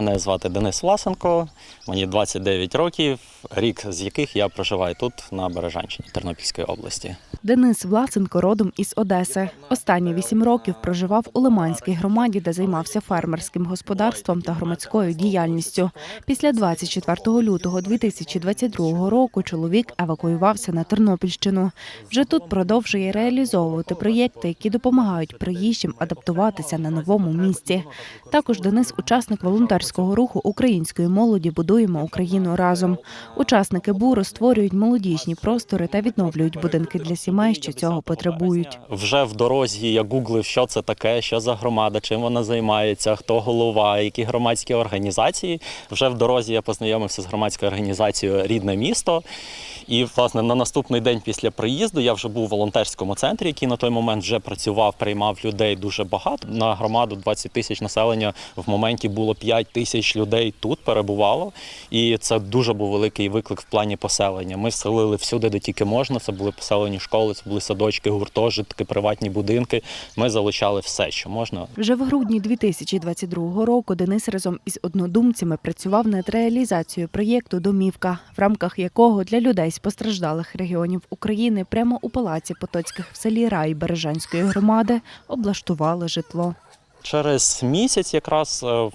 Мене звати Денис Власенко, мені 29 років, рік з яких я проживаю тут, на Бережанщині Тернопільської області. Денис Власенко родом із Одеси. Останні вісім років проживав у Лиманській громаді, де займався фермерським господарством та громадською діяльністю. Після 24 лютого 2022 року чоловік евакуювався на Тернопільщину. Вже тут продовжує реалізовувати проєкти, які допомагають приїжджим адаптуватися на новому місці. Також Денис учасник волонтерського руху української молоді Будуємо Україну разом. Учасники буру створюють молодіжні простори та відновлюють будинки для сімей, що цього потребують. Вже в дорозі я гуглив, що це таке, що за громада, чим вона займається, хто голова, які громадські організації. Вже в дорозі я познайомився з громадською організацією Рідне місто. І власне на наступний день після приїзду я вже був у волонтерському центрі, який на той момент вже працював, приймав людей дуже багато. На громаду 20 тисяч населення в моменті було 5 тисяч людей тут перебувало. І це дуже був великий виклик в плані поселення. Ми вселили всюди, де тільки можна. Це були поселені школи, це були садочки, гуртожитки, приватні будинки. Ми залучали все, що можна. Вже в грудні 2022 року Денис разом із однодумцями працював над реалізацією проєкту Домівка, в рамках якого для людей з постраждалих регіонів України прямо у палаці Потоцьких в селі Рай Бережанської громади облаштували житло. Через місяць якраз е,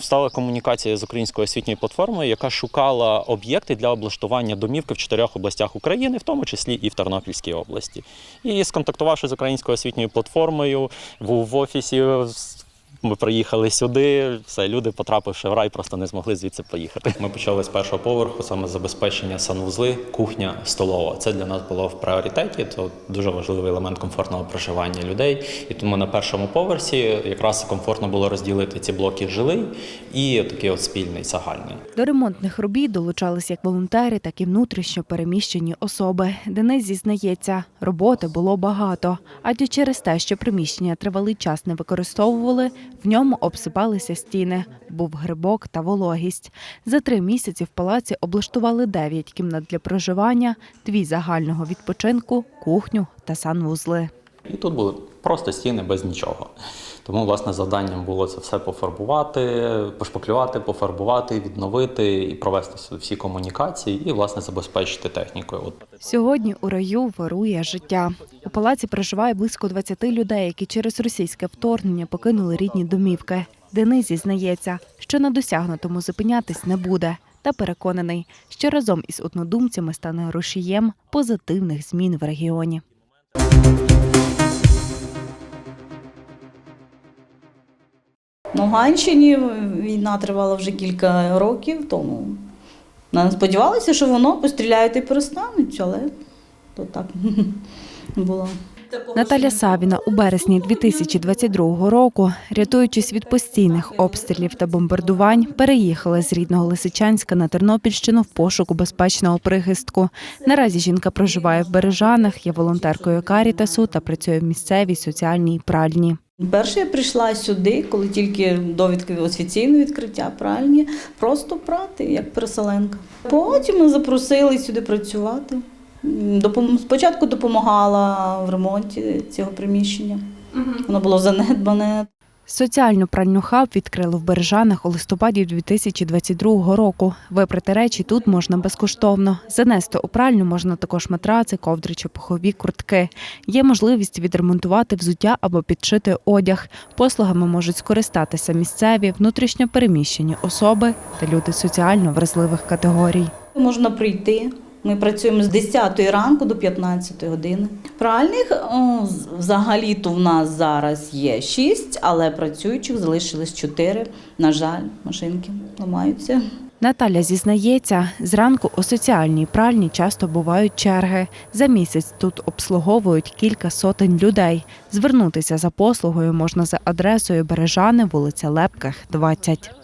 стала комунікація з українською освітньою платформою, яка шукала об'єкти для облаштування домівки в чотирьох областях України, в тому числі і в Тернопільській області. І сконтактувавши з українською освітньою платформою, в офісі. Ми приїхали сюди, все, люди, потрапивши в рай, просто не змогли звідси поїхати. Ми почали з першого поверху, саме забезпечення санвузли, кухня, столова. Це для нас було в пріоритеті. Це дуже важливий елемент комфортного проживання людей. І тому на першому поверсі якраз комфортно було розділити ці блоки жилий і такий от спільний загальний. До ремонтних робіт долучались як волонтери, так і внутрішньо переміщені особи. Денис зізнається, роботи було багато, адже через те, що приміщення тривалий час не використовували, в ньому обсипалися стіни, був грибок та вологість. За три місяці в палаці облаштували дев'ять кімнат для проживання, дві загального відпочинку, кухню та санвузли. І тут були просто стіни без нічого. Тому, власне, завданням було це все пофарбувати, пошпаклювати, пофарбувати, відновити і провести всі комунікації, і, власне, забезпечити технікою. От Сьогодні у раю вирує життя. У палаці проживає близько 20 людей, які через російське вторгнення покинули рідні домівки. Денис зізнається, що на досягнутому зупинятись не буде, та переконаний, що разом із однодумцями стане рушієм позитивних змін в регіоні. Луганщині війна тривала вже кілька років тому. Сподівалися, що воно постріляють і перестануть, але то так було. Наталя Савіна у березні 2022 року, рятуючись від постійних обстрілів та бомбардувань, переїхала з рідного Лисичанська на Тернопільщину в пошуку безпечного прихистку. Наразі жінка проживає в Бережанах, є волонтеркою Карітасу та працює в місцевій соціальній пральні. Перше я прийшла сюди, коли тільки довідки офіційне відкриття пральні, просто прати, як переселенка. Потім ми запросили сюди працювати. Спочатку допомагала в ремонті цього приміщення. Воно було занедбане. Соціальну пральну хаб відкрили в Бережанах у листопаді 2022 року. Випрати речі тут можна безкоштовно. Занести у пральню можна також матраци, ковдри чи пухові куртки. Є можливість відремонтувати взуття або підшити одяг. Послугами можуть скористатися місцеві, внутрішньо переміщені особи та люди соціально вразливих категорій. Можна прийти. Ми працюємо з 10 ранку до 15 години. Пральних взагалі-то в нас зараз є 6, але працюючих залишилось 4. На жаль, машинки ламаються. Наталя зізнається, зранку у соціальній пральні часто бувають черги. За місяць тут обслуговують кілька сотень людей. Звернутися за послугою можна за адресою Бережани, вулиця Лепках, 20.